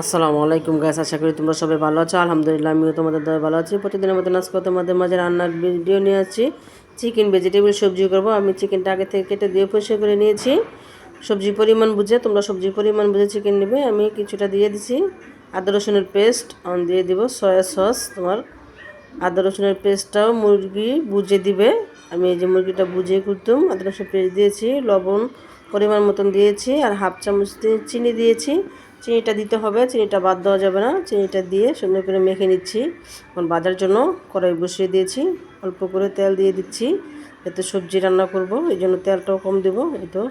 আসসালামু আলাইকুম গাইস আশা করি তোমরা সবাই ভালো আছো। আলহামদুলিল্লাহ, আমিও তোমাদের দয় ভালো আছি। প্রতিদিনের মতো আজকে তোমাদের মাঝে রান্নার ভিডিও নিয়ে আসছি। চিকেন ভেজিটেবল সবজি করব। আমি চিকেনটা আগে থেকে কেটে দিয়ে পরিষ্কার করে নিয়েছি। সবজি পরিমাণ বুঝে, তোমরা সবজি পরিমাণ বুঝে চিকেন নেবে। আমি কিছুটা দিয়ে দিছি। আদা, রসুনের পেস্ট দিয়ে দিব। সয়া সস তোমার আদা, রসুনের পেস্টটাও মুরগি বুঝে দিবে। আমি এই যে মুরগিটা বুঝে করতাম আদা রসুন পেস্ট দিয়েছি। লবণ পরিমাণ মতন দিয়েছি। আর হাফ চামচ চিনি দিয়েছি। চিনিটা দিতে হবে, চিনিটা বাদ দেওয়া যাবে না। চিনিটা দিয়ে সুন্দর করে মেখে নিচ্ছি। এখন বাজার জন্য কড়াই বসিয়ে দিয়েছি। অল্প করে তেল দিয়ে দিচ্ছি, যাতে সবজি রান্না করব। এই জন্য তেলটাও কম দেবো। এই তো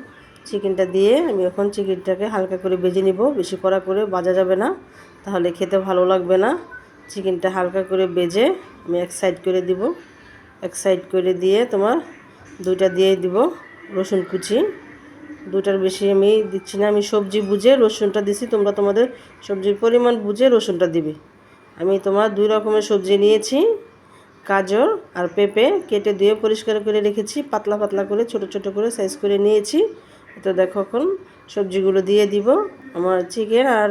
চিকেনটা দিয়ে আমি এখন চিকেনটাকে হালকা করে ভেজে নিব। বেশি কড়া করে বাজা যাবে না, তাহলে খেতে ভালো লাগবে না। চিকেনটা হালকা করে বেজে আমি এক সাইড করে দিব। এক সাইড করে দিয়ে তোমার দুইটা দিয়ে দিব রসুন কুচি। দুটার বেশি আমি দিচ্ছি না। আমি সবজি বুঝে রসুনটা দিছি, তোমরা তোমাদের সবজির পরিমাণ বুঝে রসুনটা দিবে। আমি তোমার দুই রকমের সবজি নিয়েছি, গাজর আর পেঁপে কেটে দিয়ে পরিষ্কার করে রেখেছি, পাতলা পাতলা করে, ছোট ছোট করে সাইজ করে নিয়েছি। তো দেখো এখন সবজিগুলো দিয়ে দিব। আমার চিকেন আর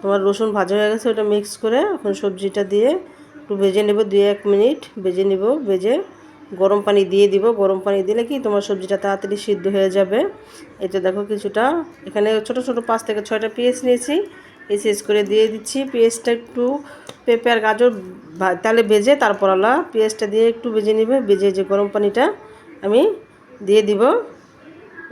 তোমার রসুন ভাজা হয়ে গেছে, ওটা মিক্স করে এখন সবজিটা দিয়ে একটু ভেজে নেব, দুই এক মিনিট ভেজে নেব, ভেজে গরম পানি দিয়ে দিব। গরম পানি দিলে কি তোমার সবজিটা তাড়াতাড়ি সিদ্ধ হয়ে যাবে। এটা দেখো কিছুটা, এখানে ছোট ছোট পাঁচ থেকে ছয়টা পেঁয়াজ নিয়েছি। এই শেষ করে দিয়ে দিচ্ছি। পেঁয়াজটা একটু পেঁপে আর গাজর তাহলে ভেজে তারপর আলা পেঁয়াজটা দিয়ে একটু ভেজে নেবে। ভেজে যে গরম পানিটা আমি দিয়ে দিব।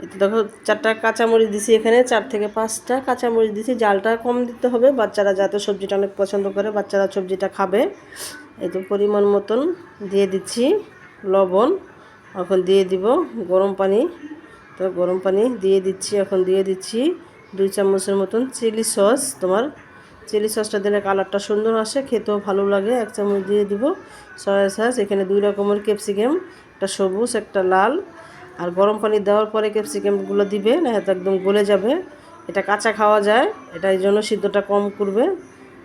এতে দেখো চারটা কাঁচামরিচ দিছি এখানে, চার থেকে পাঁচটা কাঁচামরিচ দিছি। জালটা কম দিতে হবে। বাচ্চারা যাতে সবজিটা অনেক পছন্দ করে, বাচ্চারা সবজিটা খাবে। এই তো পরিমাণ মতন দিয়ে দিচ্ছি। লবণ এখন দিয়ে দিব গরম পানি। তো গরম পানি দিয়ে দিচ্ছি, এখন দিয়ে দিচ্ছি দুই চামচের মতন চিলি সস। তোমার চিলি সসটা দিলে কালারটা সুন্দর আসে, খেতেও ভালো লাগে। এক চামচ দিয়ে দিব সয়া সস। এখানে দুই রকমের ক্যাপসিকাম, একটা সবুজ, একটা লাল। আর গরম পানি দেওয়ার পরে ক্যাপসিকামগুলো দিবে না হয়তো একদম গলে যাবে। এটা কাঁচা খাওয়া যায়, এটা এই জন্য সিদ্ধটা কম করবে।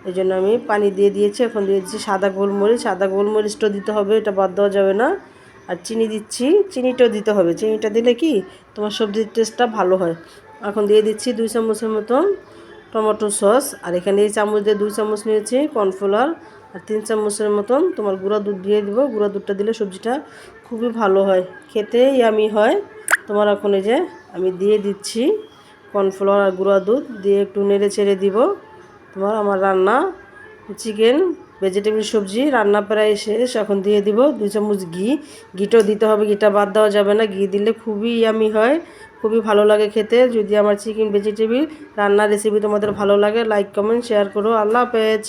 এই জন্য আমি পানি দিয়ে দিয়েছি, এখন দিয়ে দিচ্ছি সাদা গোলমরিচ। সাদা গোলমরিচটাও দিতে হবে, এটা বাদ দেওয়া যাবে না। আর চিনি দিচ্ছি, চিনিটাও দিতে হবে। চিনিটা দিলে কি তোমার সবজির টেস্টটা ভালো হয়। এখন দিয়ে দিচ্ছি দুই চামচের মতন টমেটো সস। আর এখানে এই চামচ দিয়ে দুই চামচ নিয়েছি কর্নফ্লাওয়ার। আর তিন চামচের মতন তোমার গুঁড়া দুধ দিয়ে দিব। গুঁড়া দুধটা দিলে সবজিটা খুবই ভালো হয়। খেতে ইয়ামি হয়। তোমার এখন এই যে আমি দিয়ে দিচ্ছি কর্নফ্লাওয়ার আর গুঁড়া দুধ। দিয়ে একটু নেড়ে ছেড়ে দিব। তোমার আমার রান্না, চিকেন ভেজিটেবল সবজি, রান্না প্রায় শেষ। এখন দিয়ে দিব দু চামচ ঘি। ঘিটাও দিতে হবে, ঘিটা বাদ দেওয়া যাবে না। ঘি দিলে খুবই ইয়ামি হয়, খুবই ভালো লাগে খেতে। যদি আমার চিকেন ভেজিটেবিল রান্নার রেসিপি তোমাদের ভালো লাগে লাইক কমেন্ট শেয়ার করো। আল্লাহ হাফেজ।